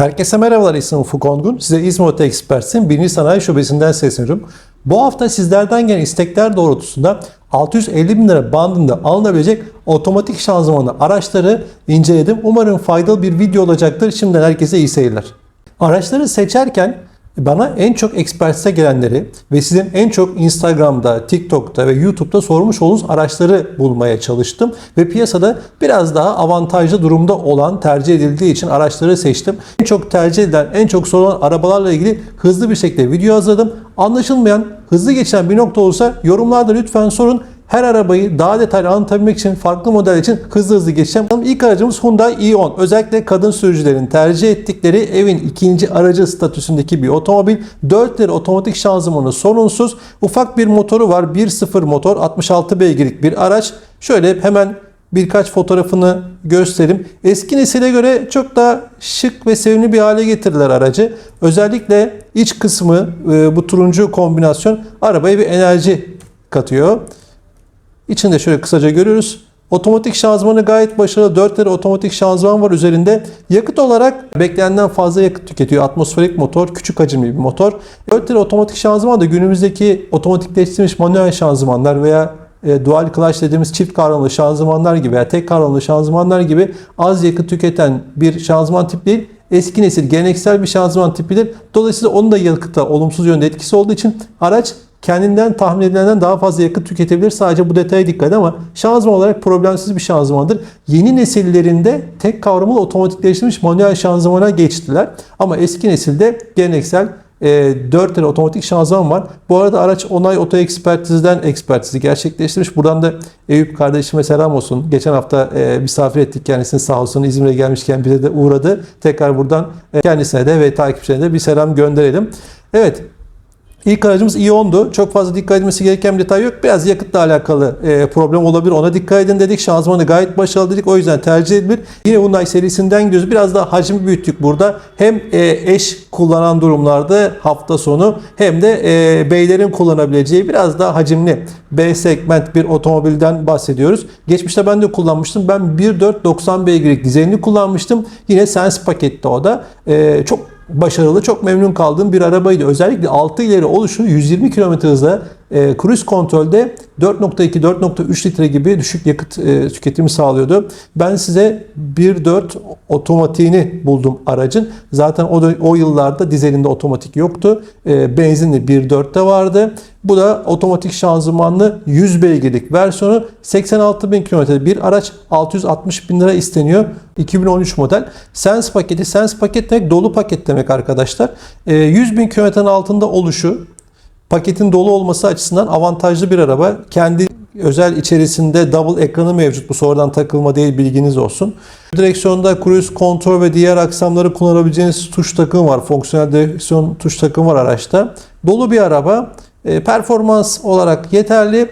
Herkese merhabalar ismim Ufuk Ongun. Size İzmit Experts'in birinci sanayi şubesinden sesleniyorum. Bu hafta sizlerden gelen istekler doğrultusunda 650 bin lira bandında alınabilecek otomatik şanzımanlı araçları inceledim. Umarım faydalı bir video olacaktır. Şimdiden herkese iyi seyirler. Araçları seçerken bana en çok ekspertise gelenleri ve sizin en çok Instagram'da, TikTok'ta ve YouTube'da sormuş olduğunuz araçları bulmaya çalıştım. Ve piyasada biraz daha avantajlı durumda olan tercih edildiği için araçları seçtim. En çok tercih edilen, en çok sorulan arabalarla ilgili hızlı bir şekilde video hazırladım. Anlaşılmayan, hızlı geçen bir nokta olursa yorumlarda lütfen sorun. Her arabayı daha detaylı anlatabilmek için farklı model için hızlı hızlı geçeceğim. İlk aracımız Hyundai i10. Özellikle kadın sürücülerin tercih ettikleri evin ikinci aracı statüsündeki bir otomobil. 4 lira otomatik şanzımanı sorunsuz. Ufak bir motoru var. 1.0 motor 66 beygirlik bir araç. Şöyle hemen birkaç fotoğrafını göstereyim. Eski nesile göre çok daha şık ve sevimli bir hale getirdiler aracı. Özellikle iç kısmı e, bu turuncu kombinasyon arabaya bir enerji katıyor. İçinde şöyle kısaca görüyoruz. Otomatik şanzımanı gayet başarılı. 4 lira otomatik şanzıman var üzerinde. Yakıt olarak beklenenden fazla yakıt tüketiyor. Atmosferik motor, küçük hacimli bir motor. 4 lira otomatik şanzıman da günümüzdeki otomatikleştirilmiş manuel şanzımanlar veya e, dual clutch dediğimiz çift kavramlı şanzımanlar gibi veya tek kavramlı şanzımanlar gibi az yakıt tüketen bir şanzıman tipi değil. Eski nesil geleneksel bir şanzıman tipidir. Dolayısıyla onun da yakıta olumsuz yönde etkisi olduğu için araç kendinden tahmin edilenden daha fazla yakıt tüketebilir. Sadece bu detaya dikkat edin ama şanzıman olarak problemsiz bir şanzımandır. Yeni nesillerinde tek kavramlı otomatikleştirilmiş manuel şanzımana geçtiler. Ama eski nesilde geleneksel e, 4 tane otomatik şanzıman var. Bu arada araç onay oto ekspertizden ekspertizi gerçekleştirmiş. Buradan da Eyüp kardeşime selam olsun. Geçen hafta e, misafir ettik kendisini sağ olsun. İzmir'e gelmişken bize de uğradı. Tekrar buradan e, kendisine de ve takipçilerine de bir selam gönderelim. Evet İlk aracımız i10'du. Çok fazla dikkat edilmesi gereken bir detay yok. Biraz yakıtla alakalı e, problem olabilir. Ona dikkat edin dedik. Şanzımanı gayet başarılı dedik. O yüzden tercih edilir. Yine Hyundai serisinden gidiyoruz. Biraz daha hacmi büyüttük burada. Hem e, eş kullanan durumlarda hafta sonu hem de e, beylerin kullanabileceği biraz daha hacimli B segment bir otomobilden bahsediyoruz. Geçmişte ben de kullanmıştım. Ben 1.4 beygirlik dizelini kullanmıştım. Yine Sense pakette o da. E, çok başarılı, çok memnun kaldığım bir arabaydı. Özellikle 6 ileri oluşu 120 km hızla e, cruise kontrolde 4.2-4.3 litre gibi düşük yakıt e, tüketimi sağlıyordu. Ben size 1.4 otomatiğini buldum aracın. Zaten o, o yıllarda dizelinde otomatik yoktu. E, benzinli 1.4'te vardı. Bu da otomatik şanzımanlı 100 beygirlik versiyonu 86 bin kilometre bir araç 660 bin lira isteniyor. 2013 model. Sense paketi. Sense paket demek dolu paket demek arkadaşlar. E, 100 bin kilometrenin altında oluşu paketin dolu olması açısından avantajlı bir araba. Kendi özel içerisinde double ekranı mevcut. Bu sonradan takılma değil bilginiz olsun. Direksiyonda cruise kontrol ve diğer aksamları kullanabileceğiniz tuş takımı var. Fonksiyonel direksiyon tuş takımı var araçta. Dolu bir araba. E, performans olarak yeterli.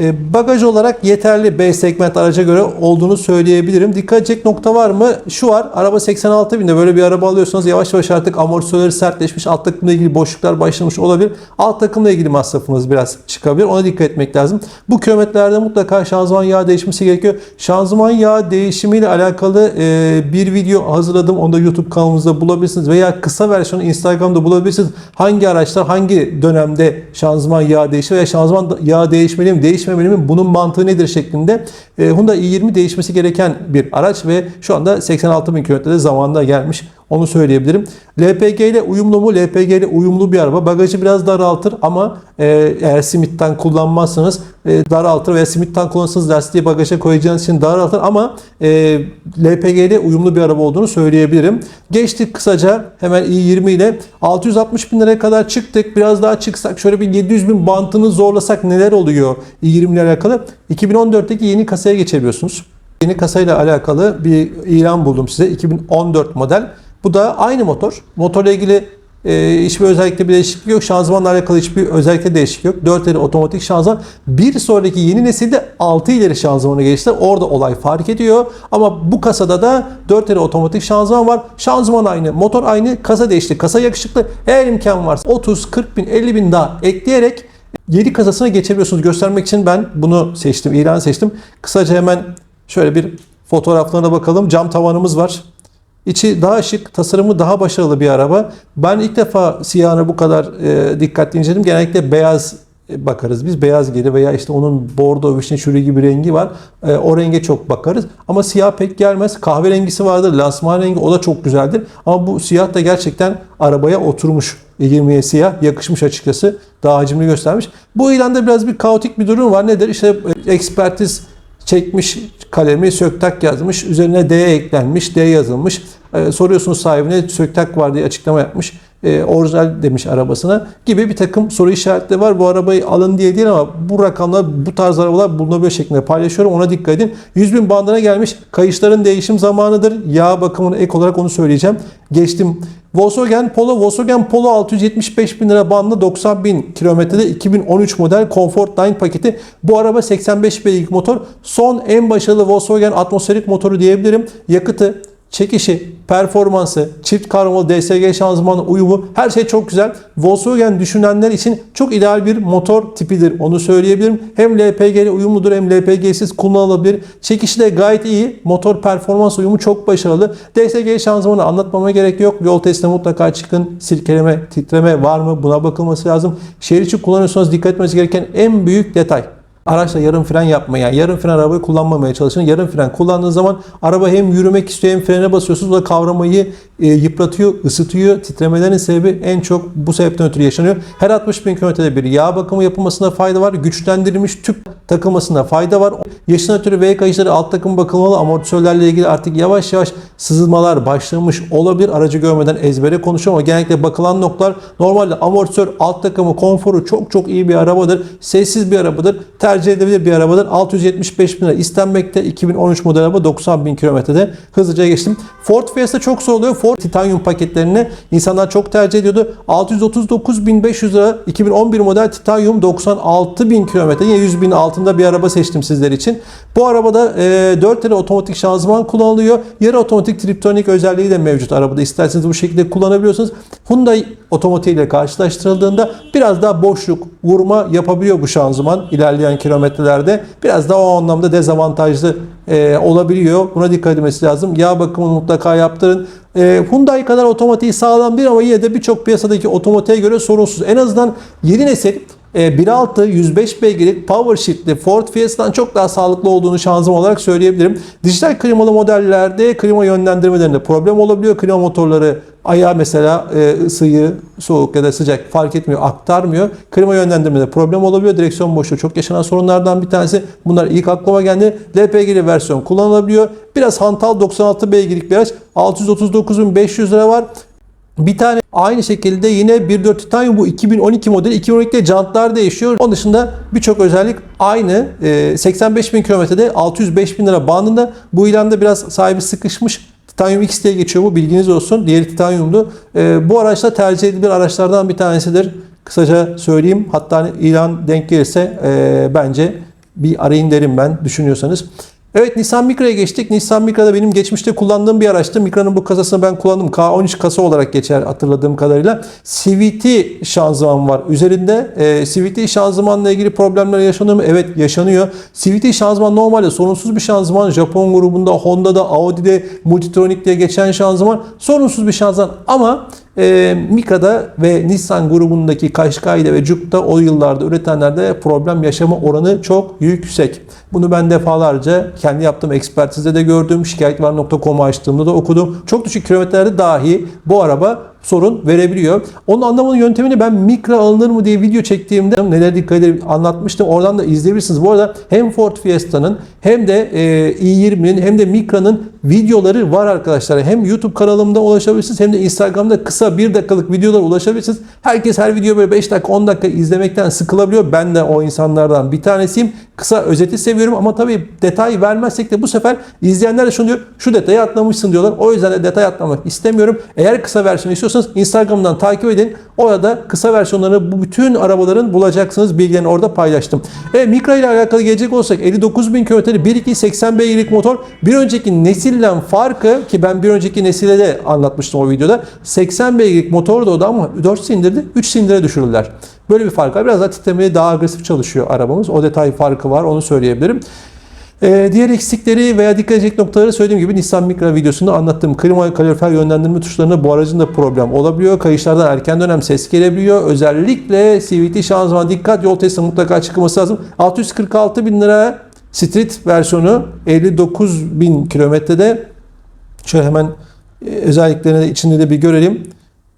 E, bagaj olarak yeterli B segment araca göre olduğunu söyleyebilirim. Dikkat edecek nokta var mı? Şu var. Araba 86 binde böyle bir araba alıyorsanız yavaş yavaş artık amortisörleri sertleşmiş. Alt takımla ilgili boşluklar başlamış olabilir. Alt takımla ilgili masrafınız biraz çıkabilir. Ona dikkat etmek lazım. Bu kilometrelerde mutlaka şanzıman yağı değişmesi gerekiyor. Şanzıman yağı değişimiyle alakalı e, bir video hazırladım. Onu da YouTube kanalımızda bulabilirsiniz. Veya kısa versiyonu Instagram'da bulabilirsiniz. Hangi araçlar hangi dönemde şanzıman yağı değişir veya şanzıman yağı değişmeli mi değişmemeli mi bunun mantığı nedir şeklinde e, Hyundai i20 değişmesi gereken bir araç ve şu anda 86 bin kilometrede zamanında gelmiş. Onu söyleyebilirim. LPG ile uyumlu mu? LPG ile uyumlu bir araba. Bagajı biraz daraltır ama e, eğer simitten kullanmazsanız e, daraltır veya simitten kullanırsanız lastiği bagaja koyacağınız için daraltır ama e, LPG ile uyumlu bir araba olduğunu söyleyebilirim. Geçtik kısaca hemen i20 ile 660 bin liraya kadar çıktık. Biraz daha çıksak şöyle bir 700 bin bantını zorlasak neler oluyor i20 ile alakalı? 2014'teki yeni kasaya geçebiliyorsunuz. Yeni kasayla alakalı bir ilan buldum size. 2014 model. Bu da aynı motor. Motorla ilgili e, hiçbir özellikle bir değişiklik yok. Şanzımanla alakalı hiçbir özellikle değişiklik yok. 4 ileri otomatik şanzıman. Bir sonraki yeni nesilde 6 ileri şanzımanı geliştiler. Orada olay fark ediyor. Ama bu kasada da 4 ileri otomatik şanzıman var. Şanzıman aynı, motor aynı, kasa değişti. Kasa yakışıklı. Eğer imkan varsa 30, 40 bin, 50 bin daha ekleyerek yeni kasasına geçebiliyorsunuz. Göstermek için ben bunu seçtim, ilan seçtim. Kısaca hemen şöyle bir fotoğraflarına bakalım. Cam tavanımız var. İçi daha şık, tasarımı daha başarılı bir araba. Ben ilk defa siyahını bu kadar e, dikkatli inceledim. Genellikle beyaz e, bakarız. Biz beyaz geri veya işte onun bordo, vişne çürü gibi rengi var. E, o renge çok bakarız. Ama siyah pek gelmez. Kahverengisi vardır. Lansman rengi o da çok güzeldir. Ama bu siyah da gerçekten arabaya oturmuş. 20'ye siyah yakışmış açıkçası. Daha hacimli göstermiş. Bu ilanda biraz bir kaotik bir durum var. Nedir? İşte e, ekspertiz çekmiş kalemi söktak yazmış. Üzerine D eklenmiş, D yazılmış. Ee, soruyorsunuz sahibine söktak var diye açıklama yapmış. Ee, orijinal demiş arabasına gibi bir takım soru işaretleri var. Bu arabayı alın diye değil ama bu rakamlar bu tarz arabalar bulunabiliyor şeklinde paylaşıyorum. Ona dikkat edin. 100 bin bandına gelmiş. Kayışların değişim zamanıdır. Yağ bakımına ek olarak onu söyleyeceğim. Geçtim. Volkswagen Polo, Volkswagen Polo 675 bin lira bandında 90 bin kilometrede 2013 model Comfort Line paketi. Bu araba 85 beygirlik motor. Son en başarılı Volkswagen atmosferik motoru diyebilirim. Yakıtı, çekişi, performansı, çift kavramalı DSG şanzımanı uyumu her şey çok güzel. Volkswagen düşünenler için çok ideal bir motor tipidir. Onu söyleyebilirim. Hem LPG ile uyumludur hem LPG'siz kullanılabilir. Çekişi de gayet iyi. Motor performans uyumu çok başarılı. DSG şanzımanı anlatmama gerek yok. Yol testine mutlaka çıkın. Silkeleme, titreme var mı? Buna bakılması lazım. Şehir içi kullanıyorsanız dikkat etmeniz gereken en büyük detay. Araçla yarım fren yapmaya, yarım fren arabayı kullanmamaya çalışın. Yarım fren kullandığınız zaman araba hem yürümek istiyor hem frene basıyorsunuz. O da kavramayı e, yıpratıyor, ısıtıyor. Titremelerin sebebi en çok bu sebepten ötürü yaşanıyor. Her 60 bin kilometrede bir yağ bakımı yapılmasına fayda var. Güçlendirilmiş tüp takılmasına fayda var. Yaşına ötürü V kayışları alt takım bakılmalı. Amortisörlerle ilgili artık yavaş yavaş sızılmalar başlamış olabilir. Aracı görmeden ezbere konuşuyorum ama genellikle bakılan noktalar normalde amortisör alt takımı konforu çok çok iyi bir arabadır. Sessiz bir arabadır. Tercih edilebilir bir arabadır. 675 bin lira istenmekte. 2013 model araba 90 bin kilometrede hızlıca geçtim. Ford Fiesta çok soruluyor. Ford Titanium paketlerini insanlar çok tercih ediyordu. 639.500 lira 2011 model Titanium 96 bin kilometre. Yine 100 bin altında bir araba seçtim sizler için. Bu arabada e, 4 tane otomatik şanzıman kullanılıyor. Yarı otomatik triptonik özelliği de mevcut arabada. İsterseniz bu şekilde kullanabiliyorsunuz. Hyundai otomatiği ile karşılaştırıldığında biraz daha boşluk, vurma yapabiliyor bu şanzıman ilerleyen kilometrelerde. Biraz daha o anlamda dezavantajlı e, olabiliyor. Buna dikkat edilmesi lazım. Yağ bakımını mutlaka yaptırın. E, Hyundai kadar otomatiği sağlam bir ama yine de birçok piyasadaki otomatiğe göre sorunsuz. En azından yeni nesil e, 1.6 105 beygirlik power shiftli Ford Fiesta'dan çok daha sağlıklı olduğunu şanzıman olarak söyleyebilirim. Dijital klimalı modellerde klima yönlendirmelerinde problem olabiliyor. Klima motorları ayağı mesela e, ısıyı soğuk ya da sıcak fark etmiyor, aktarmıyor. Klima yönlendirmede problem olabiliyor. Direksiyon boşluğu çok yaşanan sorunlardan bir tanesi. Bunlar ilk aklıma geldi. LPG'li versiyon kullanılabiliyor. Biraz hantal 96 beygirlik bir araç. 639.500 lira var. Bir tane aynı şekilde yine 1.4 Titanium bu 2012 modeli. 2012'de jantlar değişiyor. Onun dışında birçok özellik aynı. E, 85 bin kilometrede 605 bin lira bandında. Bu ilanda biraz sahibi sıkışmış. Titanium X diye geçiyor bu bilginiz olsun. Diğeri Titanium'du. E, bu araçta tercih edilir araçlardan bir tanesidir. Kısaca söyleyeyim. Hatta ilan denk gelirse e, bence bir arayın derim ben düşünüyorsanız. Evet Nissan Micra'ya geçtik. Nissan Micra'da benim geçmişte kullandığım bir araçtı. Micra'nın bu kasasını ben kullandım. K13 kasa olarak geçer hatırladığım kadarıyla. CVT şanzıman var üzerinde. E, CVT şanzımanla ilgili problemler yaşanıyor mu? Evet yaşanıyor. CVT şanzıman normalde sorunsuz bir şanzıman. Japon grubunda, Honda'da, Audi'de, Multitronic diye geçen şanzıman. Sorunsuz bir şanzıman ama e, Mikra'da ve Nissan grubundaki Qashqai'de ve Juke'da o yıllarda üretenlerde problem yaşama oranı çok yüksek. Bunu ben defalarca kendi yaptığım ekspertizde de gördüm. Şikayetvar.com'u açtığımda da okudum. Çok düşük kilometrelerde dahi bu araba sorun verebiliyor. Onun anlamanın yöntemini ben mikro alınır mı diye video çektiğimde neler dikkat edip anlatmıştım. Oradan da izleyebilirsiniz. Bu arada hem Ford Fiesta'nın hem de e, i20'nin hem de Micra'nın videoları var arkadaşlar. Hem YouTube kanalımda ulaşabilirsiniz hem de Instagram'da kısa 1 dakikalık videolar ulaşabilirsiniz. Herkes her video böyle 5 dakika 10 dakika izlemekten sıkılabiliyor. Ben de o insanlardan bir tanesiyim. Kısa özeti seviyorum ama tabii detay vermezsek de bu sefer izleyenler de şunu diyor. Şu detayı atlamışsın diyorlar. O yüzden de detay atlamak istemiyorum. Eğer kısa versiyon istiyorsanız Instagram'dan takip edin. Orada kısa versiyonlarını bu bütün arabaların bulacaksınız. Bilgilerini orada paylaştım. E Micra ile alakalı gelecek olsak 59 bin kilometre 1.2 80 beygirlik motor. Bir önceki nesilden farkı ki ben bir önceki nesile de anlatmıştım o videoda. 80 beygirlik motor da o da ama 4 silindirdi 3 silindire düşürürler. Böyle bir fark var. Biraz daha titremeli daha agresif çalışıyor arabamız. O detay farkı var onu söyleyebilirim. Ee, diğer eksikleri veya dikkat edecek noktaları söylediğim gibi Nissan Micra videosunda anlattığım klima kalorifer yönlendirme tuşlarında bu aracın da problem olabiliyor. Kayışlardan erken dönem ses gelebiliyor. Özellikle CVT şanzıman dikkat yol testi mutlaka çıkması lazım. 646 bin lira Street versiyonu 59 bin kilometrede şöyle hemen e, özelliklerini de içinde de bir görelim.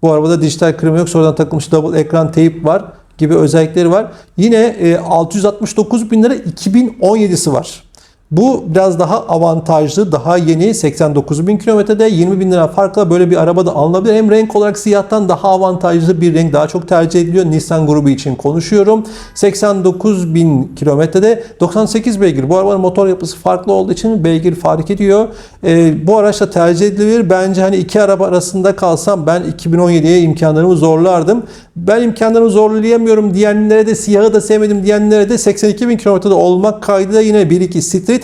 Bu arabada dijital klima yok. Sonradan takılmış double ekran teyp var gibi özellikleri var. Yine e, 669 bin lira 2017'si var. Bu biraz daha avantajlı, daha yeni 89 bin kilometrede 20 bin lira farkla böyle bir araba da alınabilir. Hem renk olarak siyahtan daha avantajlı bir renk daha çok tercih ediliyor. Nissan grubu için konuşuyorum. 89 bin kilometrede 98 beygir. Bu arabanın motor yapısı farklı olduğu için beygir fark ediyor. Ee, bu araçla tercih edilebilir. Bence hani iki araba arasında kalsam ben 2017'ye imkanlarımı zorlardım. Ben imkanlarımı zorlayamıyorum diyenlere de siyahı da sevmedim diyenlere de 82 bin kilometrede olmak kaydıyla yine 1-2 Street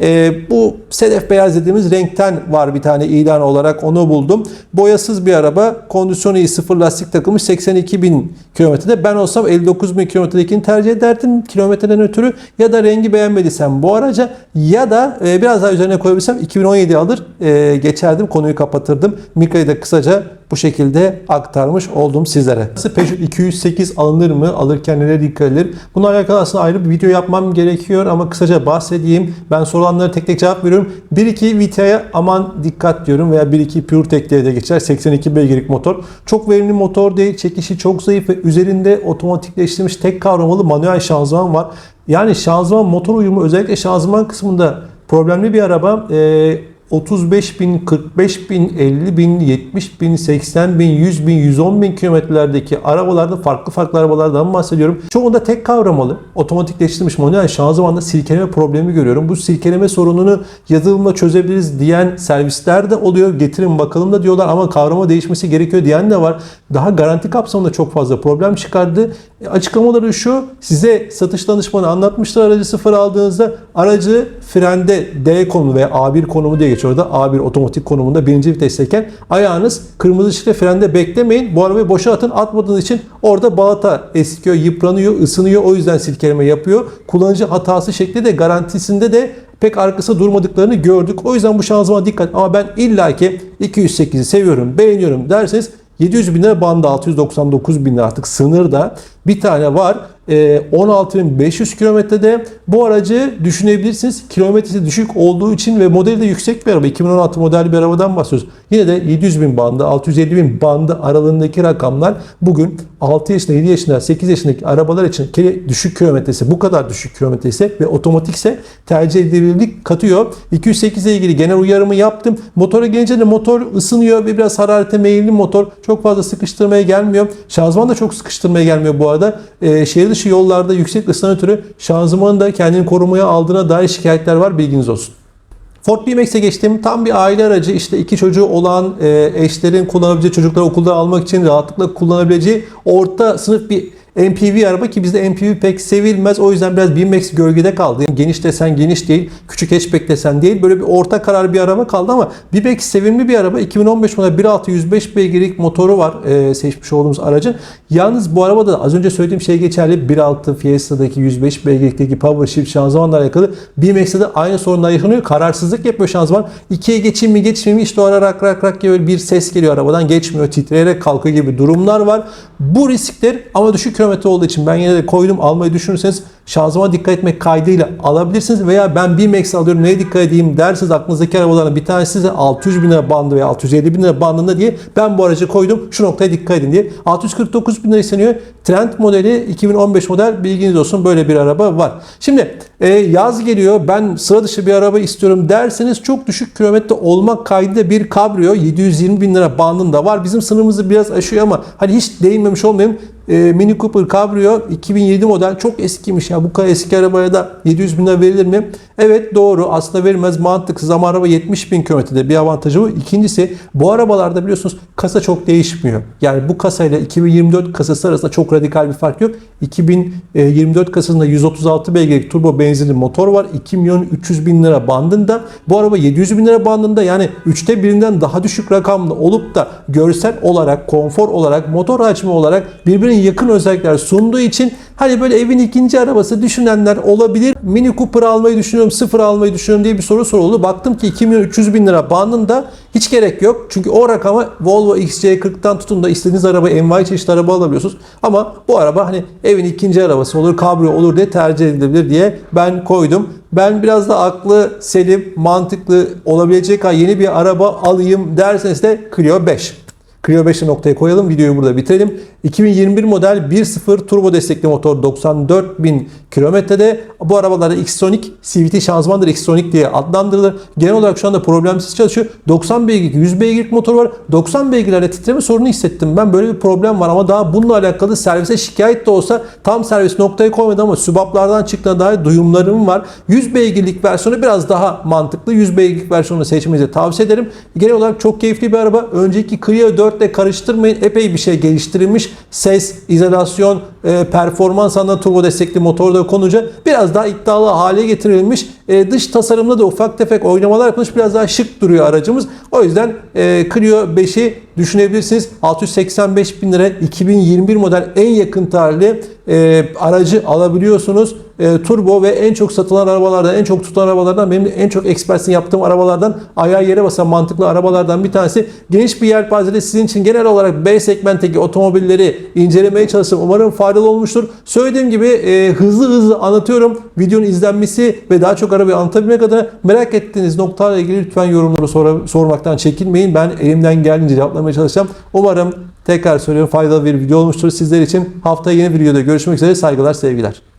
ee, bu sedef beyaz dediğimiz renkten var bir tane ilan olarak onu buldum. Boyasız bir araba. Kondisyonu iyi sıfır lastik takılmış 82 bin kilometrede. Ben olsam 59 bin kilometredekini tercih ederdim kilometreden ötürü. Ya da rengi beğenmediysem bu araca ya da e, biraz daha üzerine koyabilsem 2017 alır e, geçerdim konuyu kapatırdım. Mikra'yı da kısaca bu şekilde aktarmış oldum sizlere. Nasıl Peugeot 208 alınır mı? Alırken nelere dikkat edilir? Bununla alakalı aslında ayrı bir video yapmam gerekiyor ama kısaca bahsedeyim. Ben sorulanlara tek tek cevap veriyorum. 1.2 Vita'ya aman dikkat diyorum veya 1.2 PureTech diye de geçer. 82 beygirlik motor. Çok verimli motor değil. Çekişi çok zayıf ve üzerinde otomatikleştirilmiş tek kavramalı manuel şanzıman var. Yani şanzıman motor uyumu özellikle şanzıman kısmında problemli bir araba. Ee, 35 bin, 45 bin, 50 bin, 70 bin, 80 bin, 100 bin, 110 bin kilometrelerdeki arabalarda farklı farklı arabalardan bahsediyorum. Çoğunda tek kavramalı, otomatikleştirilmiş manuel şanzımanda silkeleme problemi görüyorum. Bu silkeleme sorununu yazılımla çözebiliriz diyen servisler de oluyor. Getirin bakalım da diyorlar ama kavrama değişmesi gerekiyor diyen de var. Daha garanti kapsamında çok fazla problem çıkardı. E, açıklamaları şu, size satış danışmanı anlatmışlar aracı sıfır aldığınızda aracı frende D konumu veya A1 konumu diye geçiyor orada. A1 otomatik konumunda birinci vitesteyken ayağınız kırmızı ışıkta frende beklemeyin. Bu arabayı boşa atın. Atmadığınız için orada balata eskiyor, yıpranıyor, ısınıyor. O yüzden silkeleme yapıyor. Kullanıcı hatası şekli de garantisinde de pek arkası durmadıklarını gördük. O yüzden bu şanzımana dikkat. Ama ben illaki 208'i seviyorum, beğeniyorum derseniz 700 bin lira bandı 699 bin artık sınırda bir tane var. E, 16.500 kilometrede bu aracı düşünebilirsiniz. Kilometresi düşük olduğu için ve modeli de yüksek bir araba. 2016 model bir arabadan bahsediyoruz. Yine de 700 bin bandı, 650 bin bandı aralığındaki rakamlar bugün 6 yaşında, 7 yaşında, 8 yaşındaki arabalar için ki düşük kilometresi, bu kadar düşük kilometresi ve otomatikse tercih edilebilirlik katıyor. 208 ile ilgili genel uyarımı yaptım. Motora gelince de motor ısınıyor ve biraz hararete meyilli motor. Çok fazla sıkıştırmaya gelmiyor. Şanzıman da çok sıkıştırmaya gelmiyor bu arada. Ee, şehir dışı yollarda yüksek ısıdan ötürü şanzımanın da kendini korumaya aldığına dair şikayetler var. Bilginiz olsun. Ford BMX'e geçtim. Tam bir aile aracı. İşte iki çocuğu olan e, eşlerin kullanabileceği, çocukları okulda almak için rahatlıkla kullanabileceği orta sınıf bir MPV araba ki bizde MPV pek sevilmez. O yüzden biraz BMX gölgede kaldı. Geniş desen geniş değil, küçük hatchback desen değil. Böyle bir orta karar bir araba kaldı ama BMX sevimli bir araba. 2015 model 1.6 105 beygirlik motoru var e, seçmiş olduğumuz aracın. Yalnız bu arabada da az önce söylediğim şey geçerli. 1.6 Fiesta'daki 105 beygirlikteki power shift şanzımanla alakalı BMX'de de aynı sorunlar yaşanıyor. Kararsızlık yapıyor şanzıman. 2'ye geçeyim mi geçmeyeyim mi işte o ara rak rak rak gibi bir ses geliyor arabadan geçmiyor. Titreyerek kalkıyor gibi durumlar var. Bu riskler ama düşük kilometre olduğu için ben yine de koydum almayı düşünürseniz şanzıma dikkat etmek kaydıyla alabilirsiniz veya ben BMX alıyorum neye dikkat edeyim derseniz aklınızdaki arabaların bir tanesi de 600 bin lira bandı veya 650 bin lira bandında diye ben bu aracı koydum şu noktaya dikkat edin diye 649 bin lira isteniyor Trend modeli 2015 model bilginiz olsun böyle bir araba var. Şimdi e, yaz geliyor ben sıra dışı bir araba istiyorum derseniz çok düşük kilometre olmak kaydıyla bir kabrio 720 bin lira bandında var. Bizim sınırımızı biraz aşıyor ama hani hiç değinmemiş olmayayım. E, Mini Cooper Cabrio 2007 model çok eskiymiş ya bu kadar eski arabaya da 700 bin lira verilir mi? Evet doğru aslında verilmez mantıksız ama araba 70 bin kilometrede bir avantajı bu. İkincisi bu arabalarda biliyorsunuz kasa çok değişmiyor. Yani bu kasayla 2024 kasası arasında çok radikal bir fark yok. 2024 kasasında 136 beygirlik turbo benzinli motor var. 2 milyon 300 bin lira bandında. Bu araba 700 bin lira bandında yani üçte birinden daha düşük rakamlı olup da görsel olarak, konfor olarak, motor hacmi olarak birbirine yakın özellikler sunduğu için hani böyle evin ikinci arabası düşünenler olabilir. Mini Cooper almayı düşünüyorum, sıfır almayı düşünüyorum diye bir soru soruldu. Baktım ki 2 milyon 300 bin lira bandında hiç gerek yok. Çünkü o rakama Volvo XC40'tan tutun da istediğiniz araba, envai çeşit araba alabiliyorsunuz. Ama bu araba hani evin ikinci arabası olur, kabrio olur diye tercih edilebilir diye ben koydum. Ben biraz da aklı selim, mantıklı olabilecek yeni bir araba alayım derseniz de Clio 5. Clio 5'i noktaya koyalım. Videoyu burada bitirelim. 2021 model 1.0 turbo destekli motor 94.000 kilometrede. Bu arabalarda Xtronic CVT şanzımandır. Xtronic diye adlandırılır. Genel olarak şu anda problemsiz çalışıyor. 90 beygirlik 100 beygirlik motor var. 90 beygirlerde titreme sorunu hissettim. Ben böyle bir problem var ama daha bununla alakalı servise şikayet de olsa tam servis noktaya koymadı ama sübaplardan çıktığına dair duyumlarım var. 100 beygirlik versiyonu biraz daha mantıklı. 100 beygirlik versiyonu seçmenizi tavsiye ederim. Genel olarak çok keyifli bir araba. Önceki Clio 4 ile karıştırmayın. Epey bir şey geliştirilmiş. Ses, izolasyon, e, performans anlamında turbo destekli motor da konunca biraz daha iddialı hale getirilmiş. E, dış tasarımda da ufak tefek oynamalar yapılmış. Biraz daha şık duruyor aracımız. O yüzden e, Clio 5'i düşünebilirsiniz. 685 bin lira 2021 model en yakın tarihli e, aracı alabiliyorsunuz. E, turbo ve en çok satılan arabalardan, en çok tutan arabalardan, benim en çok ekspersin yaptığım arabalardan, ayağı yere basan mantıklı arabalardan bir tanesi. Geniş bir yelpazede sizin için genel olarak B segmentteki otomobilleri incelemeye çalıştım. Umarım faydalı olmuştur. Söylediğim gibi e, hızlı hızlı anlatıyorum. Videonun izlenmesi ve daha çok arabayı anlatabilmek adına merak ettiğiniz noktalarla ilgili lütfen yorumları sor- sormaktan çekinmeyin. Ben elimden geldiğince cevaplamaya çalışacağım. Umarım tekrar söylüyorum faydalı bir video olmuştur sizler için. Haftaya yeni bir videoda görüşmek üzere. Saygılar, sevgiler.